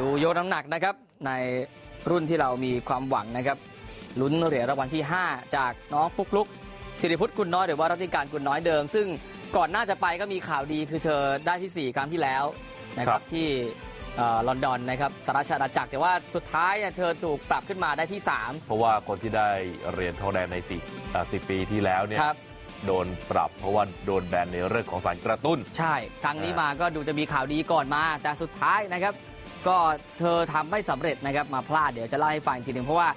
ดูโยนน้ำหนักนะครับ ในรุ่นที่เรามีความหวังนะครับลุ้นเหรียญรางวัลที่ 5 จากน้องปุ๊กลุกสิริพุทธกุลน้อยหรือว่ารัติการกุลน้อยเดิม ซึ่งก่อนหน้าจะไปก็มีข่าวดีคือเธอได้ที่ 4 ครั้งที่แล้วนะคครัรับบที่เอ่อลอนดอนนะครับสหราชอาณาจักรแต่ว่าสุดท้ายเนี่ยเธอถูกปรับขึ้นมาได้ที่ 3 เพราะว่าคนที่ได้เหรียญทองแดงในสี่อ่าสิปีที่แล้วเนี่ยครับ โดนปรับเพราะว่าโดนแบนในเรื่องของสารกระตุ้น ใช่ ครั้งนี้อ่ามมาก็ดูจะมีข่าวดีก่อนมา แต่สุดท้ายนะครับ ก็เธอทำไม่สำเร็จนะครับมาพลาดเดี๋ยวจะเล่าให้ฟังอีกทีหนึ่งเพราะว่า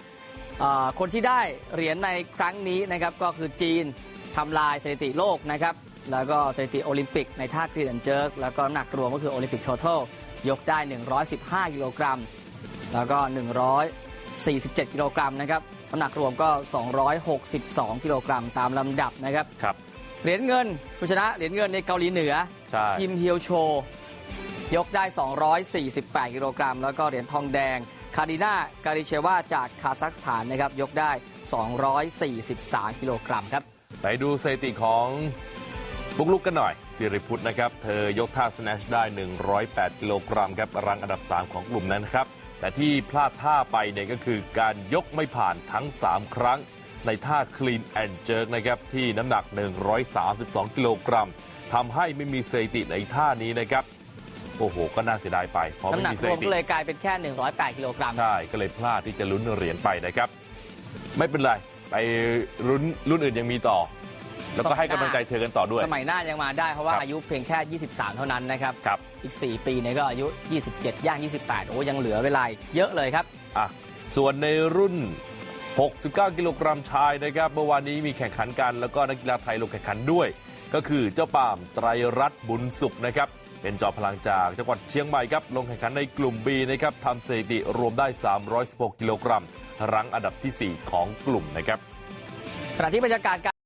เอ่อคนที่ได้เหรียญในครั้งนี้นะครับก็คือจีนทำลายสถิติโลกนะครับแล้วก็สถิติโอลิมปิกในท่าคลีนแอนเจิร์กแล้วก็น้ำหนักรวมก็คือโอลิมปิก t ท t a l ยกได้ 115 กิโลกรัม แล้วก็ 147 กิโลกรัมนะครับ น้ำหนักรวมก็ 262 กิโลกรัมตามลำดับนะครับครับเหรียญเงินคุณชนะเหรียญเงินในเกาหลีเหนือใช่คิมเฮียวโช ยกได้ 248 กิโลกรัม แล้วก็เหรียญทองแดง คาริน่าการิเชวาจากคาซัคสถานนะครับ ยกได้ 243 กิโลกรัมครับ ไปดูสถิติของ บุกลุกกันหน่อยสิริพุทธนะครับ เธอยกท่าสแนชได้ 108 กิโลกรัมครับรังอันดับ 3 ของกลุ่มนั้นนะครับ แต่ที่พลาดท่าไปเนี่ยก็คือการยกไม่ผ่านทั้ง 3 ครั้ง ในท่า clean and jerk นะครับ ที่น้ำหนัก 132 กิโลกรัมทำให้ไม่มีสถิติในท่านี้นะครับโอ้โห ก็น่าเสียดายไปเพราะน้ำไม่หนักมีสรวถิมติก็เลยกลายเป็นแค่ 108 กิโลกรัม ใช่ ก็เลยพลาดที่จะลุ้นเหรียญไปนะครับ ไม่เป็นไร ไปรุ่นรุ่นอื่นยังมีต่อ แล้วก็ให้กำลังใจเธอกันต่อด้วย สมัยหน้ายังมาได้เพราะว่าครับ อายุเพียงแค่ 23 เท่านั้นนะครับ ครับ อีก 4 ปีเนี่ยก็อายุ 27 ย่าง 28 โอ้ยังเหลือเวลาอีกเยอะเลยครับ อะส่วนในรุ่น 69 กิโลกรัมชายนะครับ เมื่อวานนี้มีแข่งขันกัน แล้วก็นักกีฬาไทยลงแข่งขันด้วย ก็คือเจ้าปามไตรรัตน์บุญสุขนะครับ เป็นจอมพลังจากจังหวัดเชียงใหม่ครับ ลงแข่งขันในกลุ่ม B นะครับทำสถิติรวมได้ 316 กิโลกรัม รั้งอันดับทีสี่4 ของกลุ่มนะครับ ขณะที่บรรยากาศการ